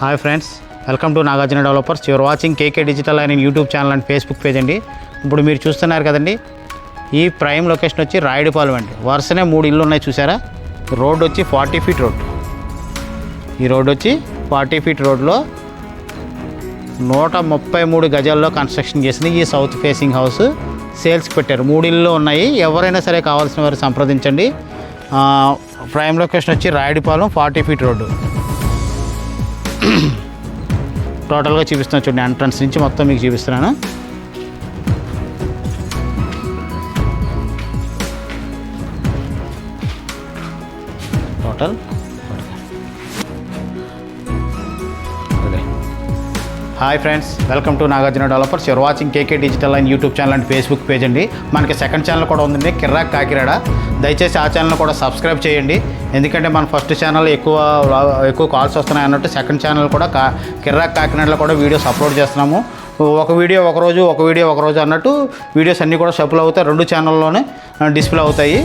Hi friends welcome to Nagarjuna developers your watching KK digital అనే YouTube channel and Facebook page అండి. ఇప్పుడు మీరు చూస్తున్నారు కదండి ఈ ప్రైమ్ లొకేషన్ వచ్చి రాయడిపాలెం అండి. వరుసనే మూడు ఇల్లు ఉన్నాయి చూసారా? రోడ్ వచ్చి ఫార్టీ ఫీట్ రోడ్. ఈ రోడ్ వచ్చి ఫార్టీ ఫీట్ రోడ్లో నూట ముప్పై మూడు గజాల్లో కన్స్ట్రక్షన్ చేసిన ఈ సౌత్ ఫేసింగ్ హౌస్ సేల్స్కి పెట్టారు. మూడు ఇల్లు ఉన్నాయి. ఎవరైనా సరే కావాల్సిన వారు సంప్రదించండి. ప్రైమ్ లొకేషన్ వచ్చి రాయుడిపాలెం ఫార్టీ ఫీట్ రోడ్డు. టోటల్గా చూపిస్తున్నాను చూడండి ఎంట్రన్స్ నుంచి మొత్తం మీకు చూపిస్తున్నాను. Total hi friends welcome to Nagarjuna developers your watching KK digital and YouTube channel and Facebook page అండి. మనకి సెకండ్ ఛానల్ కూడా ఉందండి కిర్రాక్ కాకిరాడ దయచేసి ఆ ఛానల్ కూడా సబ్స్క్రైబ్ చేయండి. ఎందుకంటే మన ఫస్ట్ ఛానల్ ఎక్కువ ఎక్కువ కాల్స్ వస్తున్నాయి అన్నట్టు సెకండ్ ఛానల్ కూడా కా కిర్రాక్ కాకినాడలో కూడా వీడియోస్ అప్లోడ్ చేస్తున్నాము. ఒక వీడియో ఒక రోజు ఒక వీడియో ఒక రోజు అన్నట్టు వీడియోస్ అన్నీ కూడా షఫుల్ అవుతాయి. రెండు ఛానల్లోనే డిస్ప్లే అవుతాయి.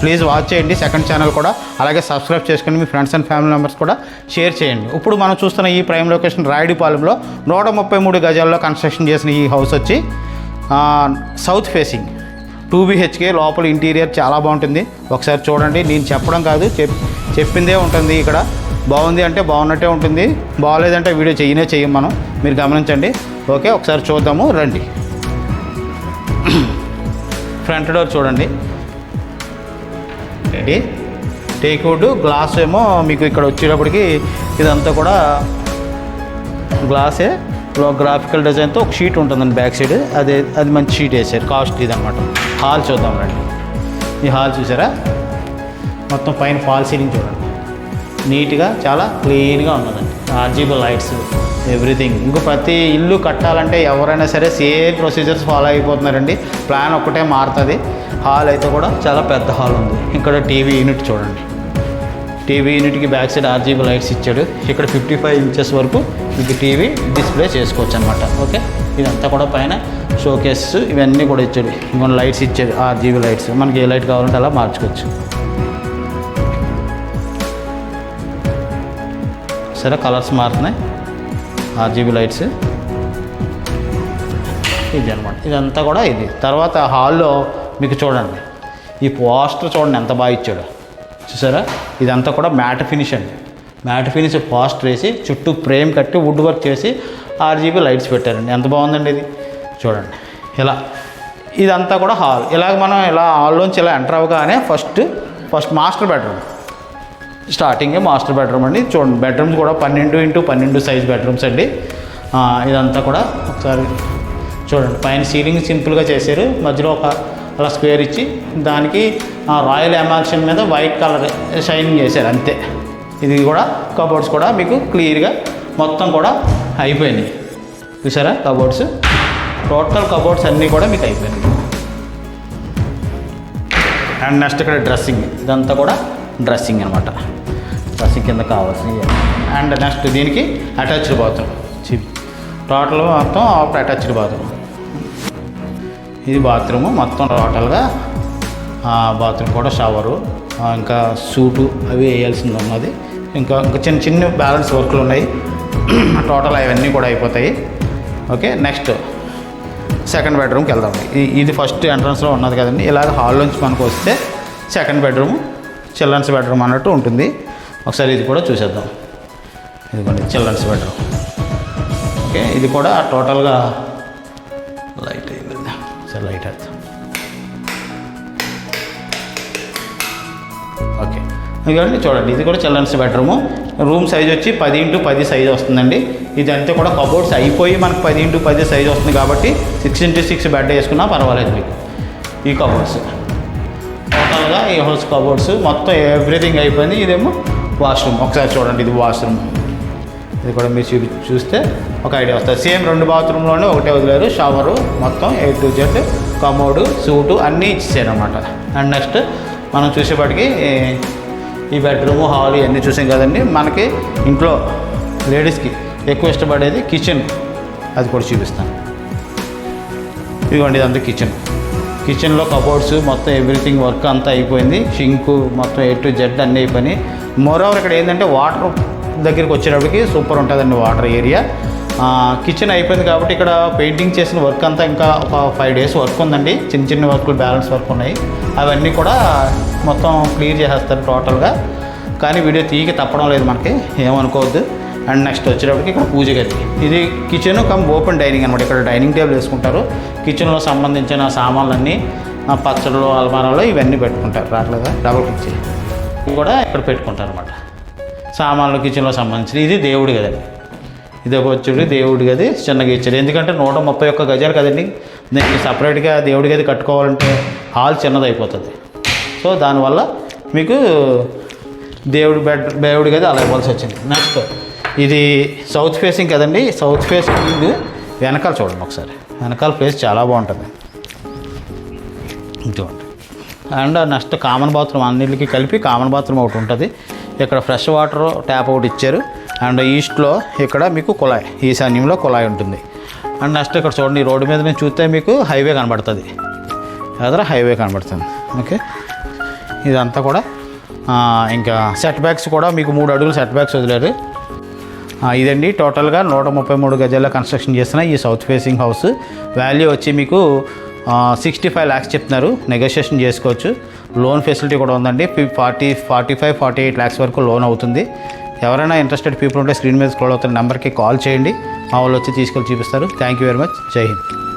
ప్లీజ్ వాచ్ చేయండి. సెకండ్ ఛానల్ కూడా అలాగే సబ్స్క్రైబ్ చేసుకుని మీ ఫ్రెండ్స్ అండ్ ఫ్యామిలీ మెంబర్స్ కూడా షేర్ చేయండి. ఇప్పుడు మనం చూస్తున్న ఈ ప్రైమ్ లొకేషన్ రాయుడిపాలెంలో నూట ముప్పై మూడు గజాల్లో కన్స్ట్రక్షన్ చేసిన ఈ హౌస్ వచ్చి సౌత్ ఫేసింగ్ టూ బీహెచ్కే లోపల ఇంటీరియర్ చాలా బాగుంటుంది. ఒకసారి చూడండి. నేను చెప్పడం కాదు చెప్ చెప్పిందే ఉంటుంది ఇక్కడ. బాగుంది అంటే బాగున్నట్టే ఉంటుంది. బాగలేదంటే వీడియో చేయనే చెయ్యం మనం. మీరు గమనించండి. ఓకే ఒకసారి చూద్దాము రండి. ఫ్రంట్ డోర్ చూడండి. అండి టేక్వుడ్ గ్లాస్ ఏమో మీకు ఇక్కడ వచ్చేటప్పటికి ఇదంతా కూడా గ్లాసే. గ్రాఫికల్ డిజైన్తో ఒక షీట్ ఉంటుందండి బ్యాక్ సైడ్. అదే అది మంచి షీట్ వేసారు కాస్ట్ ఇదన్నమాట. హాల్ చూద్దాం రండి. ఈ హాల్ చూసారా? మొత్తం పైన ఫాల్ సీలింగ్ చూడండి. నీట్గా చాలా క్లీన్గా ఉన్నదండి. ఆర్జీబుల్ లైట్స్ ఎవ్రీథింగ్. ఇంకో ప్రతి ఇల్లు కట్టాలంటే ఎవరైనా సరే సేమ్ ప్రొసీజర్స్ ఫాలో అయిపోతున్నారండి. ప్లాన్ ఒక్కటే మారుతుంది. హాల్ అయితే కూడా చాలా పెద్ద హాల్ ఉంది. ఇక్కడ టీవీ యూనిట్ చూడండి. టీవీ యూనిట్కి బ్యాక్ సైడ్ ఆర్జీబీ లైట్స్ ఇచ్చాడు. ఇక్కడ ఫిఫ్టీ ఫైవ్ ఇంచెస్ వరకు మీకు టీవీ డిస్ప్లే చేసుకోవచ్చు అనమాట ఓకే? ఇదంతా కూడా పైన షోకేస్ ఇవన్నీ కూడా ఇచ్చాడు. ఇంకొన్ని లైట్స్ ఇచ్చాడు ఆర్జీబీ లైట్స్. మనకి ఏ లైట్ కావాలంటే అలా మార్చుకోవచ్చు. సరే కలర్స్ మారుతున్నాయి. RGB lights. ఇది అనమాట ఇదంతా కూడా ఇది. తర్వాత హాల్లో మీకు చూడండి. ఈ పోస్టర్ చూడండి ఎంత బాగా ఇచ్చాడు. చూసారా? ఇదంతా కూడా మ్యాట్ ఫినిష్ అండి. మ్యాట్ ఫినిష్ పోస్టర్ వేసి చుట్టూ ఫ్రేమ్ కట్టి వుడ్ వర్క్ చేసి ఆర్జీబీ లైట్స్ పెట్టారండి. ఎంత బాగుందండి ఇది? చూడండి. ఇలా. ఇదంతా కూడా హాల్. ఇలాగ మనం ఇలా హాల్లోంచి ఇలా ఎంటర్ అవ్వగానే ఫస్ట్ ఫస్ట్ మాస్టర్ బెడ్రూమ్. స్టార్టింగే మాస్టర్ బెడ్రూమ్ అండి. చూడండి. బెడ్రూమ్స్ కూడా పన్నెండు ఇంటూ పన్నెండు సైజ్ బెడ్రూమ్స్ అండి. ఇదంతా కూడా ఒకసారి చూడండి. పైన సీలింగ్ సింపుల్గా చేశారు. మధ్యలో ఒక అలా స్క్వేర్ ఇచ్చి దానికి రాయల్ ఎమాల్షన్ మీద వైట్ కలర్ షైనింగ్ చేశారు అంతే. ఇది కూడా కబోర్డ్స్ కూడా మీకు క్లియర్గా మొత్తం కూడా అయిపోయినాయి. చూసారా కబోర్డ్స్? టోటల్ కబోర్డ్స్ అన్నీ కూడా మీకు అయిపోయినాయి. అండ్ నెక్స్ట్ ఇక్కడ డ్రెస్సింగ్. ఇదంతా కూడా డ్రెస్సింగ్ అనమాట డ్రెస్సింగ్ కింద కావాల్సింది అండ్ నెక్స్ట్ దీనికి అటాచ్డ్ బాత్రూమ్. టోటల్ మొత్తం అటాచ్డ్ బాత్రూమ్. ఇది బాత్రూము మొత్తం టోటల్గా బాత్రూమ్ కూడా షవరు ఇంకా సూటు అవి వేయాల్సింది ఉన్నది. ఇంకా ఇంకా చిన్న చిన్న బ్యాలెన్స్ వర్క్లు ఉన్నాయి. టోటల్ అవన్నీ కూడా అయిపోతాయి. ఓకే నెక్స్ట్ సెకండ్ బెడ్రూమ్కి వెళ్దాం. ఇది ఫస్ట్ ఎంట్రన్స్లో ఉన్నది కదండి. ఇలాగ హాల్ నుంచి మనకు వస్తే సెకండ్ బెడ్రూమ్ చిల్డ్రన్స్ బెడ్రూమ్ అన్నట్టు ఉంటుంది. ఒకసారి ఇది కూడా చూసేద్దాం. ఇదిగోండి చిల్డ్రన్స్ బెడ్రూమ్. ఓకే ఇది కూడా టోటల్గా సరే లైట్ ఓకే. ఇదిగోండి చూడండి ఇది కూడా చిల్డ్రన్స్ బెడ్రూము. రూమ్ సైజ్ వచ్చి పది ఇంటూ పది సైజ్ వస్తుందండి. ఇదంతా కూడా కబోర్డ్స్ అయిపోయి మనకు పది ఇంటూ పది సైజ్ వస్తుంది కాబట్టి సిక్స్ ఇంటూ సిక్స్ బెడ్ వేసుకున్నా పర్వాలేదు మీకు. ఈ కబోర్డ్స్. టోటల్గా ఈ హౌస్ కబోర్డ్స్ మొత్తం ఎవ్రీథింగ్ అయిపోయింది. ఇదేమో వాష్రూమ్. ఒకసారి చూడండి ఇది వాష్రూమ్. ఇది కూడా మీరు చూపి చూస్తే ఒక ఐడియా వస్తుంది. సేమ్ రెండు బాత్రూంలోనే ఒకటే వదిలేరు. షవరు మొత్తం A to Z commode suit అన్నీ ఇచ్చేసారు అనమాట అండ్ నెక్స్ట్ మనం చూసేపటికి ఈ బెడ్రూమ్ హాల్ ఇవన్నీ చూసాం కదండి. మనకి ఇంట్లో లేడీస్కి ఎక్కువ ఇష్టపడేది కిచెన్. అది కూడా చూపిస్తాను. ఇదిగోండి ఇదంతా కిచెన్. కిచెన్లో కబోర్డ్స్ మొత్తం ఎవ్రీథింగ్ వర్క్ అంతా అయిపోయింది. షింకు మొత్తం ఏ టు జెడ్ అన్నీ అయిపోయినాయి. మోర్ ఓవర్ ఇక్కడ ఏంటంటే వాటర్ దగ్గరికి వచ్చేటప్పటికి సూపర్ ఉంటుందండి వాటర్ ఏరియా. కిచెన్ అయిపోయింది కాబట్టి ఇక్కడ పెయింటింగ్ చేసిన వర్క్ అంతా ఇంకా ఒక ఫైవ్ డేస్ వర్క్ ఉందండి. చిన్న చిన్న వర్క్లు బ్యాలెన్స్ వర్క్ ఉన్నాయి. అవన్నీ కూడా మొత్తం క్లియర్ చేసేస్తారు టోటల్గా. కానీ వీడియో తీయక తప్పడం లేదు మనకి ఏమనుకోవద్దు. అండ్ నెక్స్ట్ వచ్చేటప్పటికి ఇక్కడ పూజ గది. ఇది కిచెన్ కమ్ ఓపెన్ డైనింగ్ అనమాట ఇక్కడ డైనింగ్ టేబుల్ వేసుకుంటారు. కిచెన్లో సంబంధించిన సామాన్లన్నీ పచ్చళ్ళు అల్మారాలు ఇవన్నీ పెట్టుకుంటారు. రావట్లేదా డబుల్ కిచెన్ కూడా ఇక్కడ పెట్టుకుంటారు అనమాట సామాన్లు కిచెన్లో సంబంధించిన ఇది దేవుడి గదండి ఇది ఒక వచ్చి దేవుడి గది చిన్నగా ఇచ్చారు ఎందుకంటే నూట ముప్పై ఒక్క గజాలు కదండి. దీనికి సపరేట్గా దేవుడి గది కట్టుకోవాలంటే హాల్ చిన్నది అయిపోతుంది సో దానివల్ల మీకు దేవుడి బెడ్ దేవుడి గది అలా ఇవ్వాల్సి వచ్చింది. నెక్స్ట్ ఇది సౌత్ ఫేసింగ్ కదండి. సౌత్ ఫేసింగ్ వెనకాల చూడండి ఒకసారి. వెనకాల ప్లేస్ చాలా బాగుంటుంది. చూడండి అండ్ నెక్స్ట్ కామన్ బాత్రూమ్ అన్నిటికి కలిపి కామన్ బాత్రూమ్ ఒకటి ఉంటుంది. ఇక్కడ ఫ్రెష్ వాటర్ ట్యాప్ ఒకటి ఇచ్చారు. అండ్ ఈస్ట్లో ఇక్కడ మీకు కుళాయి ఈశాన్యంలో కుళాయి ఉంటుంది. అండ్ నెక్స్ట్ ఇక్కడ చూడండి రోడ్డు మీద నుంచి చూస్తే మీకు హైవే కనబడుతుంది. ఎదుర హైవే కనబడుతుంది. ఓకే? ఇదంతా కూడా ఇంకా సెట్ బ్యాక్స్ కూడా మీకు మూడు అడుగులు సెట్ బ్యాక్స్ వదిలేరు. ఇదండి టోటల్గా నూట ముప్పై మూడు గజాల్లో కన్స్ట్రక్షన్ చేసిన ఈ సౌత్ ఫేసింగ్ హౌస్ వాల్యూ వచ్చి మీకు సిక్స్టీ ఫైవ్ ల్యాక్స్ చెప్తున్నారు. నెగోషియేషన్ చేసుకోవచ్చు. లోన్ ఫెసిలిటీ కూడా ఉందండి. Forty forty five forty eight lakhs వరకు లోన్ అవుతుంది. ఎవరైనా ఇంట్రెస్టెడ్ పీపుల్ ఉంటే స్క్రీన్ మీద స్క్రోల్ అవుతున్న నెంబర్కి కాల్ చేయండి. మా వాళ్ళు వచ్చి తీసుకెళ్ళి చూపిస్తారు. థ్యాంక్ యూ వెరీ మచ్ జై హింద్